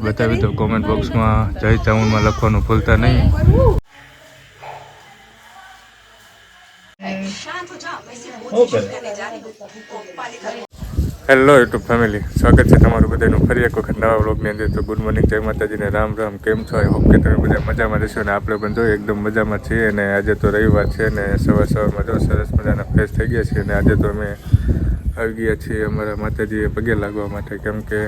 બતાવી તો કોમેન્ટ બોક્સમાં જય ચાઉનમાં લખવાનું ભૂલતા નહીં. હેલો યુટ્યુબ ફેમિલી સ્વાગત છે તમારું બધાનું. ફરી એક વખત નવા વ્લોગની અંદર. તો ગુડ મોર્નિંગ જય માતાજીને. રામ રામ. કેમ છો? આઈ હોપ કે તમે બધા મજામાં રહેશો અને આપણે પણ જોઈએ એકદમ મજામાં છીએ અને આજે તો રવિવાર છે અને સવાર સવારમાં જો સરસ મજાના ફ્રેશ થઈ ગયા છીએ અને આજે તો અમે આવી ગયા છીએ અમારા માતાજીએ પગે લાગવા માટે. કેમ કે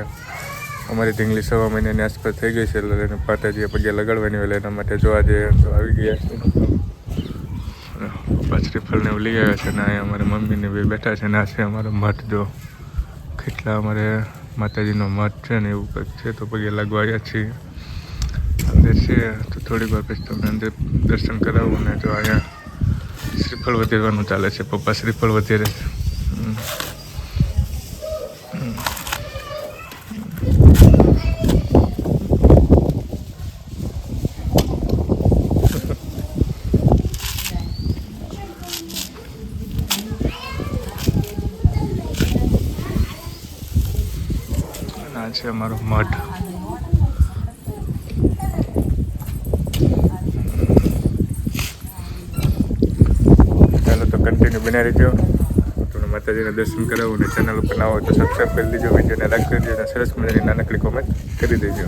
અમારી ઢીંગલી સવા મહિનાની આસપાસ થઈ ગઈ છે એટલે માતાજીએ પગે લગાડવાની હોય એના માટે જો આજે તો આવી ગયા છે પપ્પા શ્રીફળને એવું લઈ આવ્યા છે ને અહીંયા અમારા મમ્મીને બી બેઠા છે ને આ છે અમારો મઠ, જો. કેટલા અમારે માતાજીનો મઠ છે ને એવું કંઈક છે, તો પગે લાગવા આવ્યા છીએ. અંદર છે, તો થોડીક વાર પછી તમને અંદર દર્શન કરાવું ને જો અહીંયા શ્રીફળ વધેરવાનું ચાલે છે, પપ્પા શ્રીફળ વધેરે છે હમ. અને આ છે અમારો મઠ. ચાલો તો કન્ટિન્યુ બનાવી રહેજો તમને માતાજીના દર્શન કરાવું અને ચેનલ ઉપર ના હોય તો સબસ્ક્રાઈબ કરી દેજો વિડીયોને લાઈક કરી દેજો અને સરસ મજાની નાનકડી કોમેન્ટ કરી દેજો.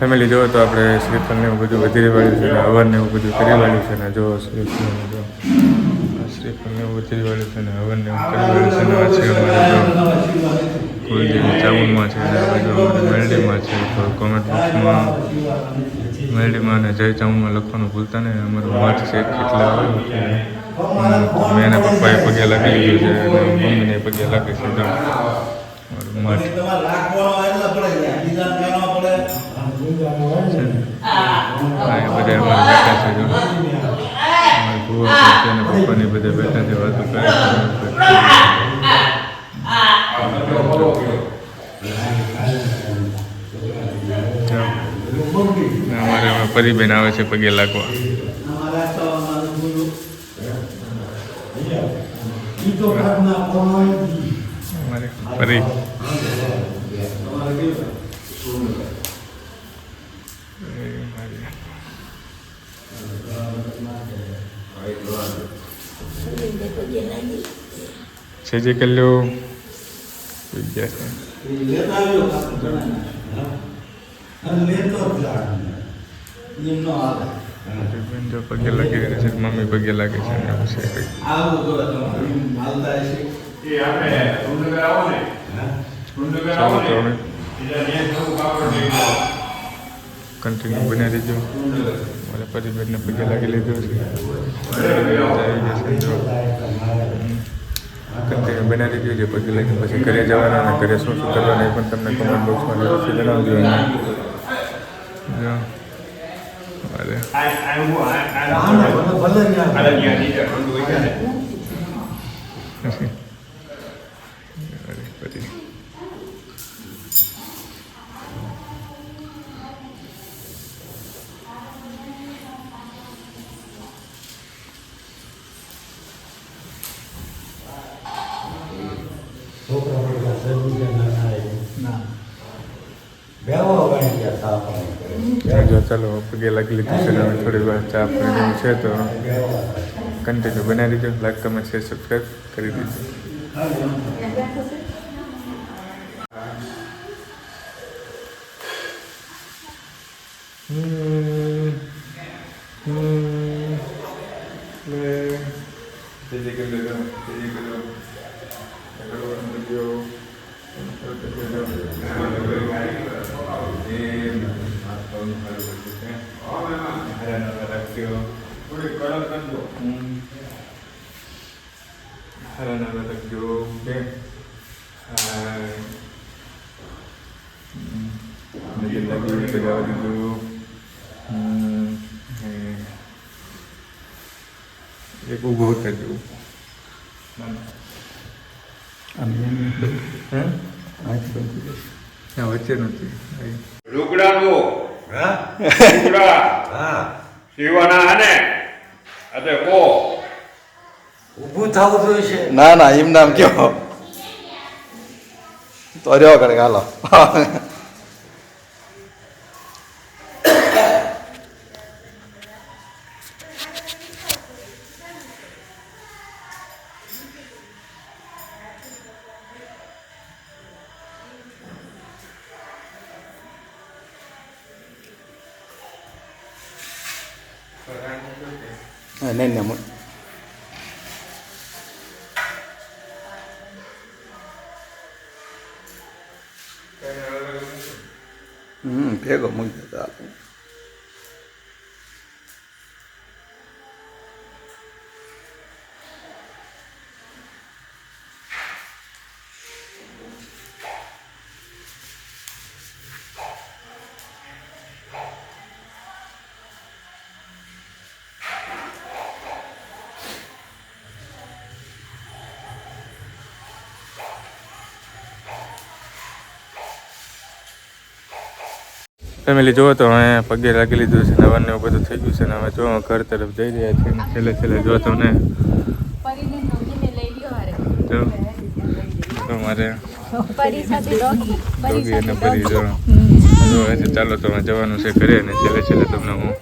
ફેમિલી જોવો તો આપણે શ્રીફળને એવું બધું વધી વાળ્યું છે ને, હવનને એવું બધું કરી વાળ્યું છે ને જો શ્રીફળ જો શ્રીફળને એવું વધી વાળ્યું છે ને, હવનને એવું કરી વાળ્યું છે કુલદેવી ચાવુનમાં છે અને છે, તો કોમેન્ટ બોક્સમાં મેલડીમાં અને જય ચાવુનમાં લખવાનું ભૂલતા નહીં. અમારું મત છે કેટલા મેં એના પપ્પાએ પગે લાગી લીધું છે અને મમ્મીને પગે લાગે છે. બધા બેઠા છે વાતો કરે અમારે હવે પરીબેન આવે છે પગે લાગવા. અમારે પરી છે જે કલ્યો? બેન પગે લાગી રહી છે મમ્મી પગે લાગે છે એવું છે ચાલો કન્ટિન્યુ બન્યા રહીજો મારા પરિવારને પગે લાગી લીધો છે જો કન્ટિન્યુ બન્યા રહીજો જે પગે પછી ઘરે જવાના અને ઘરે શું શું કરવાના એ પણ તમને કોમેન્ટ બોક્સમાં જરૂરથી જણાવજો અને જો ચાલો પગે લાગી લીધું છે હવે થોડી વાર ચા પીવાનું છે તો કન્ટિન્યુ બનાવી દીધો લાઈક કમેન્ટ શેર સબસ્ક્રાઈબ કરી દીધું હમ હમ લે. જય જે કરી દેજો જય જય કરી દો ભગવાન કરજો હરા કડક રાખજો બે કે લાગી હોય તો જવા દીધું હમ, હે. એક હે ત્યાં વચ્ચે નથી. લુગડાનું હા લુગડા હા સીવાના હને અતે કો ઊભું થવું જોઈએ છે. ના ના એમ નામ કયો તો રહ્યો કરે હાલો. હા, નહીં ફેમિલી જુઓ તો હવે પગે લાગી લીધું છે નવા ને એવું બધું થઈ ગયું છે ને હવે જો ઘર તરફ જઈ રહ્યા છીએ. ને છેલ્લે છેલ્લે જો તમને. જો તમારે ડોગી અને પરી જો. ચાલો તમે જવાનું છે ઘરે અને છેલ્લે છેલ્લે તમને હું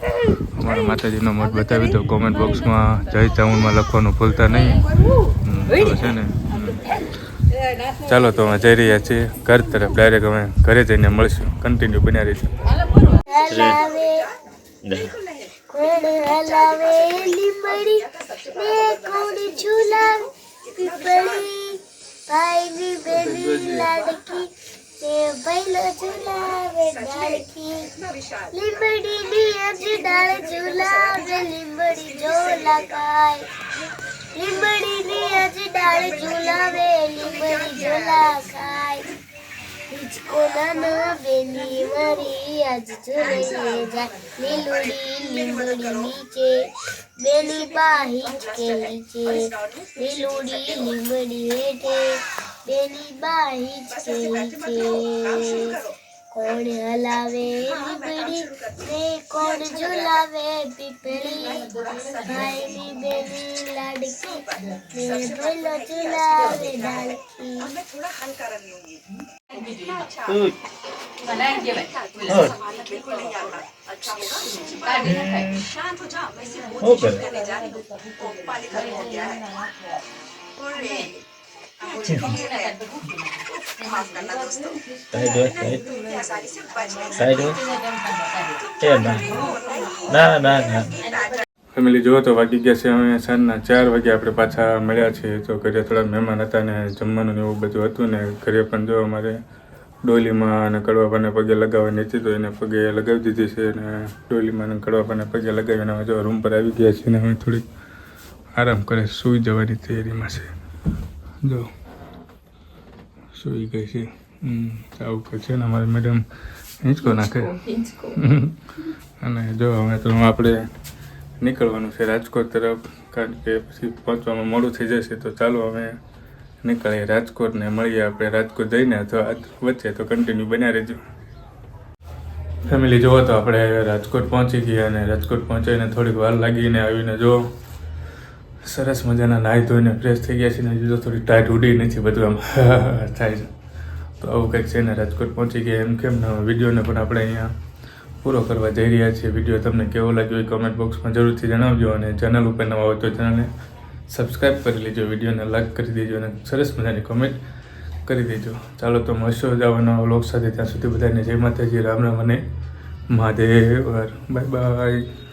અમારા માતાજીનો મઠ બતાવી દઉં. કોમેન્ટ બોક્સમાં જય ચાઉનમાં લખવાનું ભૂલતા નહીં. તો છે ને. ચાલો તો અમે જઈ રહ્યા છીએ ઘર તરફ. ડાયરેક્ટ અમે ઘરે જઈને મળશું. કન્ટિન્યુ બન્યા રહીશું. લીમડી ને અજ ડાળ ઝુલાવે લીમડી જો ખાય. લીમડીની અજ ડાળ ઝુલાવે લીમડી ઝોલા ખાય હિચકો નાના બેની મારી આજ ઝુલે જાય. લીલુડી લીમડી નીચે બેની બા હિચકે નીચે. લીલુડી લીમડી હેઠે બેની બા હિચકે નીચે. કોણ હલાવે પીપળી ને કોણ ઝુલાવે પીપળી ભાઈની બેની લાડકી. ને ભલો ઝુલાવે ડાળકી ના ના ના ફેમિલી, જુઓ તો વાગી ગયા છે અમે સાંજના ચાર વાગે આપણે પાછા મળ્યા છીએ. તો ઘરે થોડા મહેમાન હતા ને જમવાનું એવું બધું હતું ને ઘરે પણ જો અમારે ડોલીમાં અને કડવાપાને પગે લગાવવાની હતી તો એને પગે લગાવી દીધી છે અને ડોલીમાં અને કડવાપાને પગે લગાવીને અમે જો રૂમ પર આવી ગયા છે ને અમે થોડીક આરામ કરે, સૂઈ જવાની તૈયારીમાં છે. જો સૂઈ ગઈ છે. આવું છે ને અમારી મેડમ હિંચકો નાખે. અને જો હવે તો આપણે નીકળવાનું છે રાજકોટ તરફ કારણ કે પછી પહોંચવામાં મોડું થઈ જશે તો ચાલો અમે નીકળીએ રાજકોટને મળીએ આપણે. રાજકોટ જઈને તો વચ્ચે તો કન્ટિન્યુ બન્યા રહેજો. ફેમિલી જુઓ તો આપણે રાજકોટ પહોંચી ગયા અને રાજકોટ પહોંચાઈને થોડીક વાર લાગીને આવીને જો સરસ મજાના નાહી ધોઈને ફ્રેશ થઈ ગયા છે ને હજુ તો થોડી ટાઈટ ઉડી નથી બધું આમ થાય છે. તો આવું કંઈક છે ને રાજકોટ પહોંચી ગયા એમ કેમ ને વિડીયોને પણ આપણે અહીંયા પૂરો કરવા જઈ રહ્યા છીએ. વીડિયો તમને કેવો લાગ્યો એ કમેન્ટ બોક્સમાં જરૂરથી જણાવજો અને ચેનલ ઉપર નવા હોય તો ચેનલને સબસ્ક્રાઈબ કરી લેજો, વિડીયોને લાઈક કરી દેજો અને સરસ મજાની કમેન્ટ કરી દેજો. ચાલો તો મળશો જવાના વ્લોગ સાથે. ત્યાં સુધી બધાને જય માતાજી, રામ રામ અને મહાદેવ. Bye bye.